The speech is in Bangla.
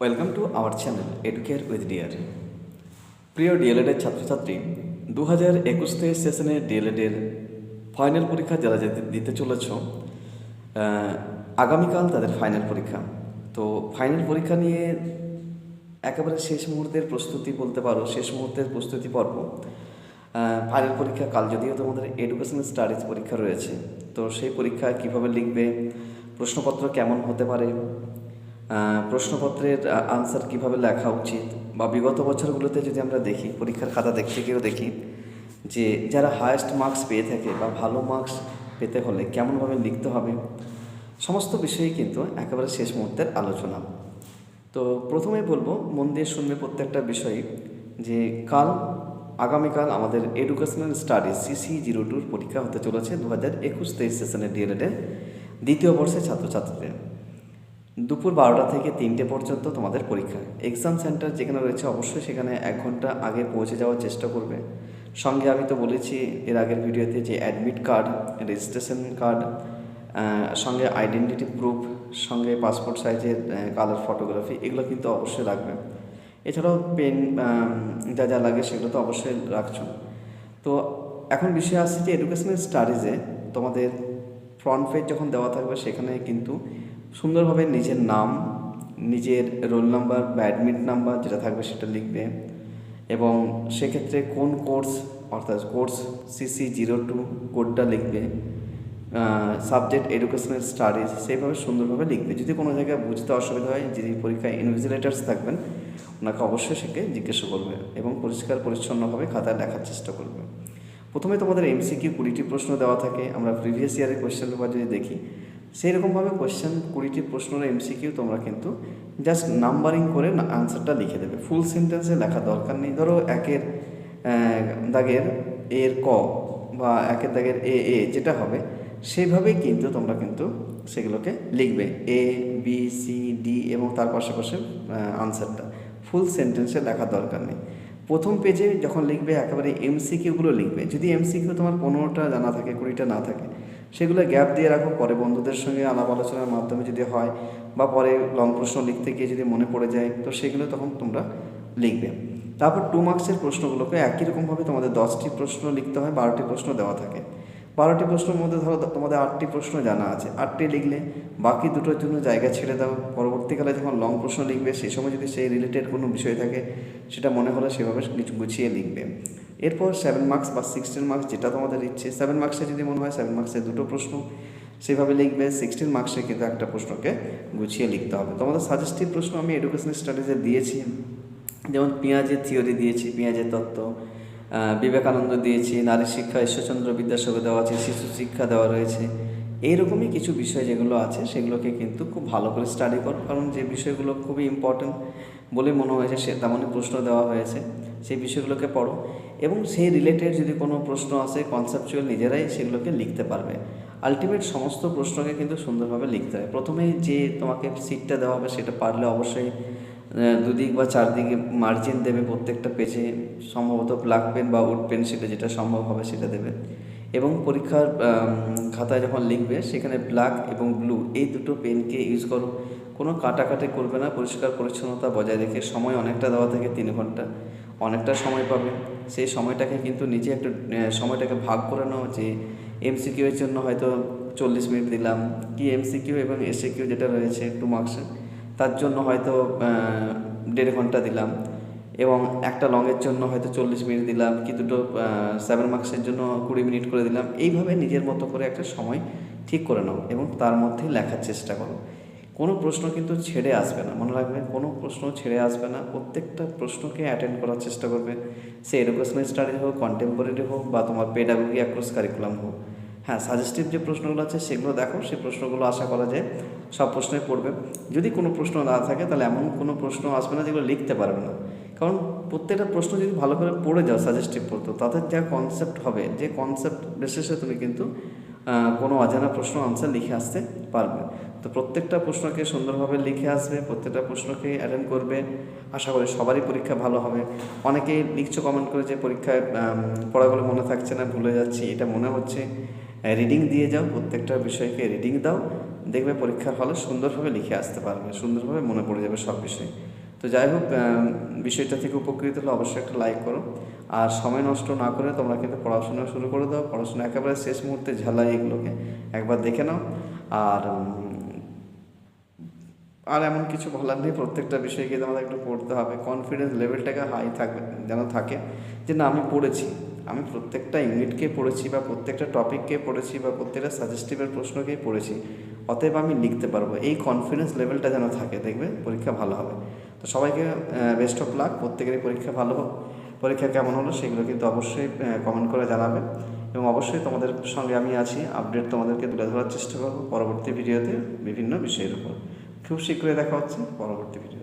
Welcome to our channel Educare with dear প্রিয় ডিএলএডের ছাত্রছাত্রী দু হাজার একুশ তেইশ সেশনে ডিএলএডের ফাইনাল পরীক্ষা যারা দিতে চলেছ আগামীকাল তাদের ফাইনাল পরীক্ষা। তো ফাইনাল পরীক্ষা নিয়ে একেবারে শেষ মুহূর্তের প্রস্তুতি বলতে পারো, শেষ মুহূর্তের প্রস্তুতি পর্ব। ফাইনাল পরীক্ষা কাল যদিও তোমাদের এডুকেশনাল স্টাডিজ পরীক্ষা রয়েছে, তো সেই পরীক্ষা কীভাবে লিখবে, প্রশ্নপত্র কেমন হতে পারে প্রশ্নপত্রের আনসার কীভাবে লেখা উচিত? বা বিগত বছরগুলোতে যদি আমরা দেখি, পরীক্ষার খাতা দেখতে গিয়েও দেখি, যে যারা হায়েস্ট মার্কস পেয়ে থাকে বা ভালো মার্কস পেতে হলে কেমনভাবে লিখতে হবে? সমস্ত বিষয়ে কিন্তু একেবারে শেষ মুহূর্তের আলোচনা। তো প্রথমেই বলব, মন দিয়ে শুনবে প্রত্যেকটা বিষয় যে কাল, আগামীকাল আমাদের এডুকেশনাল স্টাডিজ সিসি জিরো টুর পরীক্ষা হতে চলেছে দু হাজার একুশ তেইশ সেশনের ডিএলএডের দ্বিতীয় বর্ষের ছাত্রছাত্রীদের। দুপুর বারোটা থেকে তিনটে পর্যন্ত তোমাদের পরীক্ষা। এক্সাম সেন্টার যেখানে রয়েছে, অবশ্যই সেখানে এক ঘণ্টা আগে পৌঁছে যাওয়ার চেষ্টা করবে। সঙ্গে আমি তো বলেছি এর আগের ভিডিওতে যে অ্যাডমিট কার্ড রেজিস্ট্রেশন কার্ড সঙ্গে আইডেন্টিটি প্রুফ সঙ্গে পাসপোর্ট সাইজের কালার ফটোগ্রাফি এগুলো কিন্তু অবশ্যই রাখবে। এছাড়াও পেন যা যা লাগে সেগুলো তো অবশ্যই রাখছো। তো এখন বিষয় আসছে যে এডুকেশনাল স্টাডিজে তোমাদের ফ্রন্ট পেজ যখন দেওয়া থাকবে, সেখানে কিন্তু সুন্দরভাবে নিজের নাম, নিজের রোল নাম্বার বা অ্যাডমিট নাম্বার যেটা থাকবে সেটা লিখবে এবং সেক্ষেত্রে কোন কোর্স, অর্থাৎ কোর্স সিসি জিরো টু কোডটা লিখবে সাবজেক্ট এডুকেশনাল স্টাডিজ সেইভাবে সুন্দরভাবে লিখবে। যদি কোনো জায়গায় বুঝতে অসুবিধা হয়, যিনি পরীক্ষায় ইনভিজিলেটার্স থাকবেন, ওনাকে অবশ্যই সেকে জিজ্ঞাসা করবে এবং পরিষ্কার পরিচ্ছন্নভাবে খাতায় লেখার চেষ্টা করবে। প্রথমে তোমাদের এমসিকিউ কুড়িটি প্রশ্ন দেওয়া থাকে, আমরা প্রিভিয়াস ইয়ারের কোয়েশ্চেন পেপার যদি দেখি সেই রকমভাবে কোয়েশ্চেন কুড়িটি প্রশ্নের এমসিকিউ তোমরা কিন্তু জাস্ট নাম্বারিং করে আনসারটা লিখে দেবে। ফুল সেন্টেন্সে লেখা দরকার নেই। ধরো একের দাগের এর ক বা একের দাগের এ এ যেটা হবে, সেইভাবেই কিন্তু তোমরা কিন্তু সেগুলোকে লিখবে। এ বি সি ডি এবং তার পাশাপাশি আনসারটা ফুল সেন্টেন্সে লেখার দরকার নেই। প্রথম পেজে যখন লিখবে, একেবারে এমসিকিউগুলো লিখবে। যদি এমসিকিউ তোমার পনেরোটা জানা থাকে, কুড়িটা না থাকে সেগুলো গ্যাপ দিয়ে রাখো, পরে বন্ধুদের সঙ্গে আলাপ আলোচনার মাধ্যমে যদি হয় বা পরে লং প্রশ্ন লিখতে গিয়ে যদি মনে পড়ে যায়, তো সেগুলো তখন তোমরা লিখবে। তারপর টু মার্কসের প্রশ্নগুলোকে একই রকমভাবে তোমাদের দশটি প্রশ্ন লিখতে হয়, বারোটি প্রশ্ন দেওয়া থাকে। বারোটি প্রশ্নের মধ্যে ধরো তোমাদের আটটি প্রশ্ন জানা আছে। আটটি লিখলে বাকি দুটোর জন্য জায়গা ছেড়ে দাও। পরবর্তীকালে যখন লং প্রশ্ন লিখবে সেই সময় যদি সেই রিলেটেড কোনো বিষয় থাকে, সেটা মনে হলে সেভাবে গুছিয়ে লিখবে। এরপর সেভেন মার্কস বা সিক্সটিন মার্কস যেটা তোমাদের ইচ্ছে সেভেন মার্কসে যদি মনে হয় সেভেন মার্কসে দুটো প্রশ্ন, সেভাবে লিখবে সিক্সটিন মার্কসে কিন্তু একটা প্রশ্নকে গুছিয়ে লিখতে হবে। তোমাদের সাজেস্টিভ প্রশ্ন আমি এডুকেশনাল স্টাডিজে দিয়েছি। যেমন পেঁয়াজের থিওরি দিয়েছি, পেঁয়াজের তত্ত্ব বিবেকানন্দ দিয়েছি, নারী শিক্ষা, ঈশ্বরচন্দ্র বিদ্যাসাগর দেওয়া আছে, শিশু শিক্ষা দেওয়া রয়েছে। এইরকমই কিছু বিষয় যেগুলো আছে, সেগুলোকে কিন্তু খুব ভালো করে স্টাডি করো। কারণ যে বিষয়গুলো খুবই ইম্পর্ট্যান্ট বলে মনে হয়েছে, সে তেমনই প্রশ্ন দেওয়া হয়েছে। সেই বিষয়গুলোকে পড়ো এবং সেই রিলেটেড যদি কোনো প্রশ্ন আসে কনসেপচুয়াল নিজেরাই সেগুলোকে লিখতে পারবে। আলটিমেট সমস্ত প্রশ্নকে কিন্তু সুন্দরভাবে লিখতে হয়। প্রথমেই যে তোমাকে সিটটা দেওয়া হবে সেটা পারলে অবশ্যই দুদিক বা চারদিকে মার্জিন দেবে প্রত্যেকটা পেজে সম্ভবত ব্ল্যাক পেন বা উড পেন সেটা যেটা সম্ভব হবে সেটা দেবে। এবং পরীক্ষার খাতায় যখন লিখবে সেখানে ব্ল্যাক এবং ব্লু এই দুটো পেনকে ইউজ করো। কোনো কাটাকাটি করবে না, পরিষ্কার পরিচ্ছন্নতা বজায় রেখে। সময় অনেকটা দেওয়া থাকে তিন ঘণ্টা। অনেকটা সময় পাবে। সেই সময়টাকে কিন্তু নিজে একটু সময়টাকে ভাগ করে নাও যে এমসিকিউ এর জন্য হয়তো চল্লিশ মিনিট দিলাম, কি এমসিকিউ এবং এসিকিউ যেটা রয়েছে টু মার্কসে তার জন্য হয়তো দেড় ঘণ্টা দিলাম এবং একটা লংয়ের জন্য হয়তো চল্লিশ মিনিট দিলাম, কি দুটো সেভেন মার্কসের জন্য কুড়ি মিনিট করে দিলাম। এইভাবে নিজের মতো করে একটা সময় ঠিক করে নাও এবং তার মধ্যে লেখার চেষ্টা করো। কোনো প্রশ্ন কিন্তু ছেড়ে আসবে না। মনে রাখবে কোনো প্রশ্ন ছেড়ে আসবে না। প্রত্যেকটা প্রশ্নকে অ্যাটেন্ড করার চেষ্টা করবে। সে এডুকেশনাল স্টাডি হোক কন্টেম্পোরারি হোক বা তোমার পেডাগোগি অ্যাক্রস কারিকুলাম হোক। হ্যাঁ সাজেস্টিভ যে প্রশ্নগুলো আছে সেগুলো দেখো, সেই প্রশ্নগুলো আশা করা যায় সব প্রশ্নই পড়বে। যদি কোনো প্রশ্ন না থাকে তাহলে এমন কোনো প্রশ্ন আসবে না যেগুলো লিখতে পারবে না। কারণ প্রত্যেকটা প্রশ্ন যদি ভালো করে পড়ে যাও সাজেস্টিভ পড়তো তাদের যা কনসেপ্ট হবে, যে কনসেপ্ট বেসিসে তুমি কিন্তু কোনো অজানা প্রশ্ন আনসার লিখে আসতে পারবে। তো প্রত্যেকটা প্রশ্নকে সুন্দরভাবে লিখে আসবে, প্রত্যেকটা প্রশ্নকে অ্যাটেন্ড করবে। আশা করি সবারই পরীক্ষা ভালো হবে। অনেকেই লিখছো কমেন্ট করে যে পরীক্ষায় পড়াগুলো মনে থাকছে না, ভুলে যাচ্ছি, এটা মনে হচ্ছে। রিডিং দিয়ে যাও, প্রত্যেকটা বিষয়কে রিডিং দাও, দেখবে পরীক্ষার হলে সুন্দরভাবে লিখে আসতে পারবে, সুন্দরভাবে মনে পড়ে যাবে সব বিষয়। তো যাই হোক বিষয়টা থেকে উপকৃত হলে অবশ্যই একটা লাইক করো। আর সময় নষ্ট না করে তোমরা কিন্তু পড়াশোনা শুরু করে দাও। পড়াশোনা একেবারে শেষ মুহূর্তে ঝালাই এগুলোকে একবার দেখে নাও। আর আর এমন কিছু বলার নেই। প্রত্যেকটা বিষয়কে আমাদের একটু পড়তে হবে। কনফিডেন্স লেভেলটাকে হাই থাকবে, যেন থাকে। যে না, আমি পড়েছি। আমি প্রত্যেকটা ইউনিটকে পড়েছি বা প্রত্যেকটা টপিককে পড়েছি বা প্রত্যেকটা সাজেস্টিভের প্রশ্নকেই পড়েছি। অতএব আমি লিখতে পারব। এই কনফিডেন্স লেভেলটা যেন থাকে, দেখবে পরীক্ষা ভালো হবে। তো সবাইকে বেস্ট অফ লাক প্রত্যেকেরই পরীক্ষা ভালো হোক। পরীক্ষা কেমন হলো সেগুলো কিন্তু অবশ্যই কমেন্ট করে জানাবেন। এবং অবশ্যই তোমাদের সঙ্গে আমি আছি। আপডেট তোমাদেরকে তুলে ধরার চেষ্টা করব পরবর্তী ভিডিওতে বিভিন্ন বিষয়ের উপর। খুব শীঘ্রই দেখা হচ্ছে পরবর্তী ভিডিও